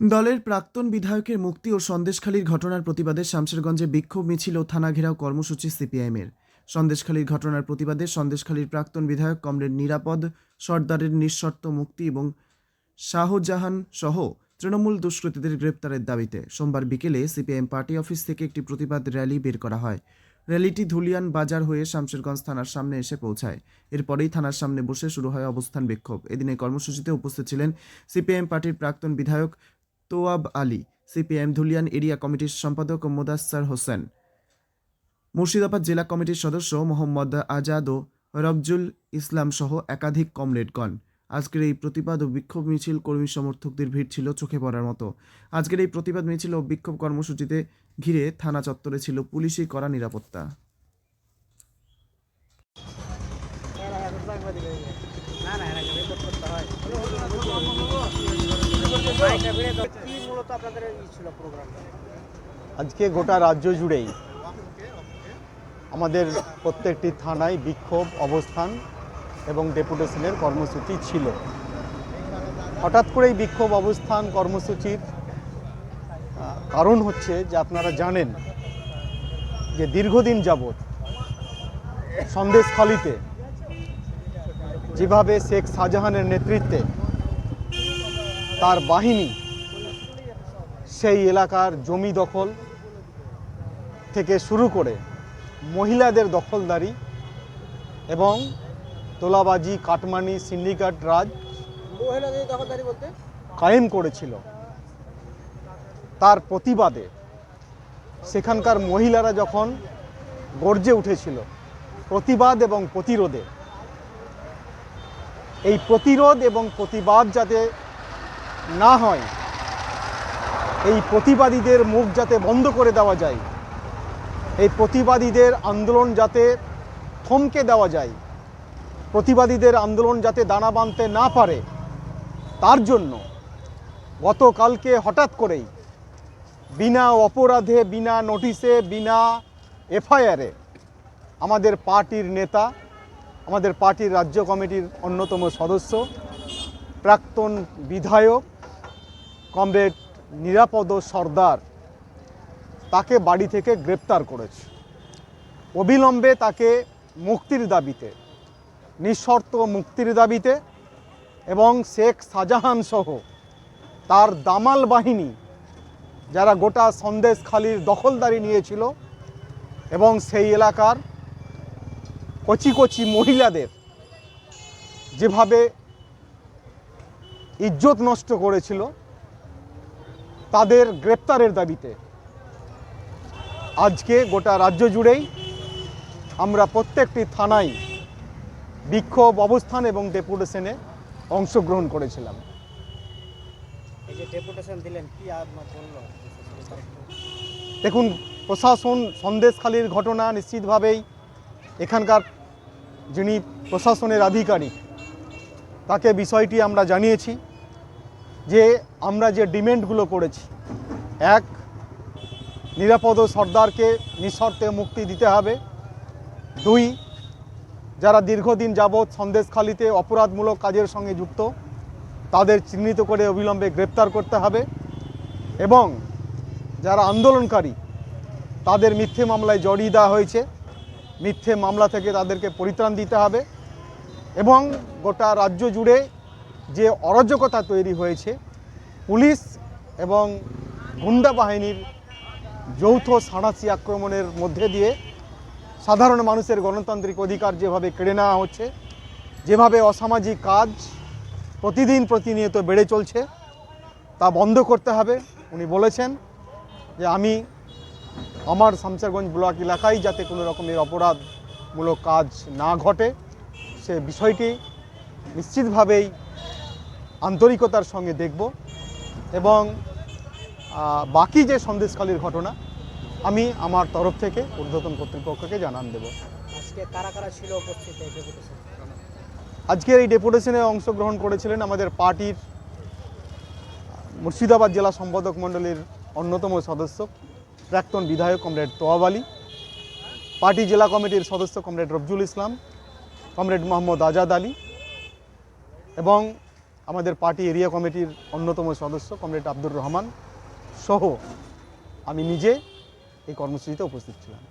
দলের প্রাক্তন বিধায়কের মুক্তি ও সন্দেশখালীর ঘটনার প্রতিবাদে শামশেরগঞ্জে বিক্ষোভ মিছিল ও থানা ঘেরাও কর্মসূচি সিপিআইএমের। সন্দেশখালীর ঘটনার প্রতিবাদে সন্দেশখালীর প্রাক্তন বিধায়ক কমরেড নিরাপদ, সর্দারের নিঃশর্ত মুক্তি এবং শাহজাহান সহ তৃণমূল দুষ্কৃতীদের গ্রেপ্তারের দাবিতে সোমবার বিকেলে সিপিআইএম পার্টি অফিস থেকে একটি প্রতিবাদ র্যালি বের করা হয়। র্যালিটি ধুলিয়ান বাজার হয়ে শামশেরগঞ্জ থানার সামনে এসে পৌঁছায়। এরপরেই থানার সামনে বসে শুরু হয় অবস্থান বিক্ষোভ। এদিনে কর্মসূচিতে উপস্থিত ছিলেন সিপিআইএম পার্টির প্রাক্তন বিধায়ক তোয়াব আলী সিপিআইএম ধুলিয়ান, এরিয়া কমিটির সম্পাদক মোদাস্সার হোসেন। মুর্শিদাবাদ জেলা কমিটির সদস্য মোহাম্মদ আজাদ ও রবজুল ইসলাম সহ একাধিক কমরেডগণ। আজকের এই প্রতিবাদ ও বিক্ষোভ মিছিল কর্মী সমর্থকদের ভিড় ছিল চোখে পড়ার মতো। আজকের এই প্রতিবাদ মিছিল ও বিক্ষোভ কর্মসূচিতে ঘিরে থানা চত্বরে ছিল পুলিশি কড়া নিরাপত্তা। না না আজকে গোটা রাজ্য জুড়েই আমাদের প্রত্যেকটি থানায় বিক্ষোভ, অবস্থান এবং ডেপুটেশনের কর্মসূচি ছিল। হঠাৎ করেই বিক্ষোভ, অবস্থান, কর্মসূচির কারণ হচ্ছে যে আপনারা জানেন যে দীর্ঘদিন যাবৎ সন্দেশখালিতে যেভাবে শেখ শাহজাহানের নেতৃত্বে তার বাহিনী সেই এলাকার জমি দখল থেকে শুরু করে মহিলাদের দখলদারি এবং তোলাবাজি কাটমানি সিন্ডিকেট রাজ কায়েম করেছিল। তার প্রতিবাদে সেখানকার মহিলারা যখন গর্জে উঠেছিল প্রতিবাদ এবং প্রতিরোধে এই প্রতিরোধ এবং প্রতিবাদ যাতে না হয়, এই প্রতিবাদীদের মুখ যাতে বন্ধ করে দেওয়া যায়, এই প্রতিবাদীদের আন্দোলন যাতে থমকে দেওয়া যায়, প্রতিবাদীদের আন্দোলন যাতে দানা বাঁধতে না পারে, তার জন্য গতকালকে হঠাৎ করেই বিনা অপরাধে, বিনা নোটিশে, বিনা এফআইআরে আমাদের পার্টির নেতা, আমাদের পার্টির রাজ্য কমিটির অন্যতম সদস্য, প্রাক্তন বিধায়ক কমরেড নিরাপদ সর্দার তাকে বাড়ি থেকে গ্রেপ্তার করেছে। অবিলম্বে তাকে মুক্তির দাবিতে, নিঃশর্ত মুক্তির দাবিতে এবং শেখ শাহজাহান সহ তার দামাল বাহিনী যারা গোটা সন্দেশখালির দখলদারি নিয়েছিল এবং সেই এলাকার কচি কচি মহিলাদের যেভাবে ইজ্জত নষ্ট করেছিল তাদের গ্রেপ্তারের দাবিতে। আজকে গোটা রাজ্য জুড়েই আমরা প্রত্যেকটি থানায় বিক্ষোভ অবস্থান এবং ডেপুটেশনে অংশগ্রহণ করেছিলাম। দেখুন প্রশাসন সন্দেশখালির ঘটনা নিশ্চিতভাবেই এখানকার যিনি প্রশাসনের আধিকারিক তাকে বিষয়টি আমরা জানিয়েছি। যে আমরা যে ডিমেন্ডগুলো করেছি, এক, নিরাপদ সর্দারকে নিঃশর্তে মুক্তি দিতে হবে। দুই, যারা দীর্ঘদিন যাবৎ সন্দেশখালিতে অপরাধমূলক কাজের সঙ্গে যুক্ত, তাদের চিহ্নিত করে অবিলম্বে গ্রেপ্তার করতে হবে এবং যারা আন্দোলনকারী, তাদের মিথ্যে মামলায় জড়িয়ে দেওয়া হয়েছে। মিথ্যে মামলা থেকে তাদেরকে পরিত্রাণ দিতে হবে এবং গোটা রাজ্য জুড়ে যে অরাজকতা তৈরি হয়েছে, পুলিশ এবং গুন্ডা বাহিনীর যৌথ সাঁড়াশি আক্রমণের মধ্যে দিয়ে সাধারণ মানুষের গণতান্ত্রিক অধিকার যেভাবে কেড়ে নেওয়া হচ্ছে, যেভাবে অসামাজিক কাজ প্রতিদিন প্রতিনিয়ত বেড়ে চলছে, তা বন্ধ করতে হবে। উনি বলেছেন যে, আমি আমার শামসারগঞ্জ ব্লক এলাকায় যাতে কোনো রকমের অপরাধমূলক কাজ না ঘটে, সে বিষয়টি নিশ্চিতভাবেই আন্তরিকতার সঙ্গে দেখব এবং বাকি যে সন্দেশকালীর ঘটনা আমি আমার তরফ থেকে ঊর্ধ্বতন কর্তৃপক্ষকে জানান দেব। আজকের এই ডেপুটেশনে অংশগ্রহণ করেছিলেন আমাদের পার্টির মুর্শিদাবাদ জেলা সম্পাদক মণ্ডলীর অন্যতম সদস্য প্রাক্তন বিধায়ক কমরেড তোয়াব আলী পার্টি জেলা কমিটির সদস্য কমরেড রফজুল ইসলাম কমরেড মোহাম্মদ আজাদ আলী এবং আমাদের পার্টি এরিয়া কমিটির অন্যতম সদস্য কমরেড আব্দুর রহমান সহ আমি নিজে এই কর্মসূচিতে উপস্থিত ছিলাম।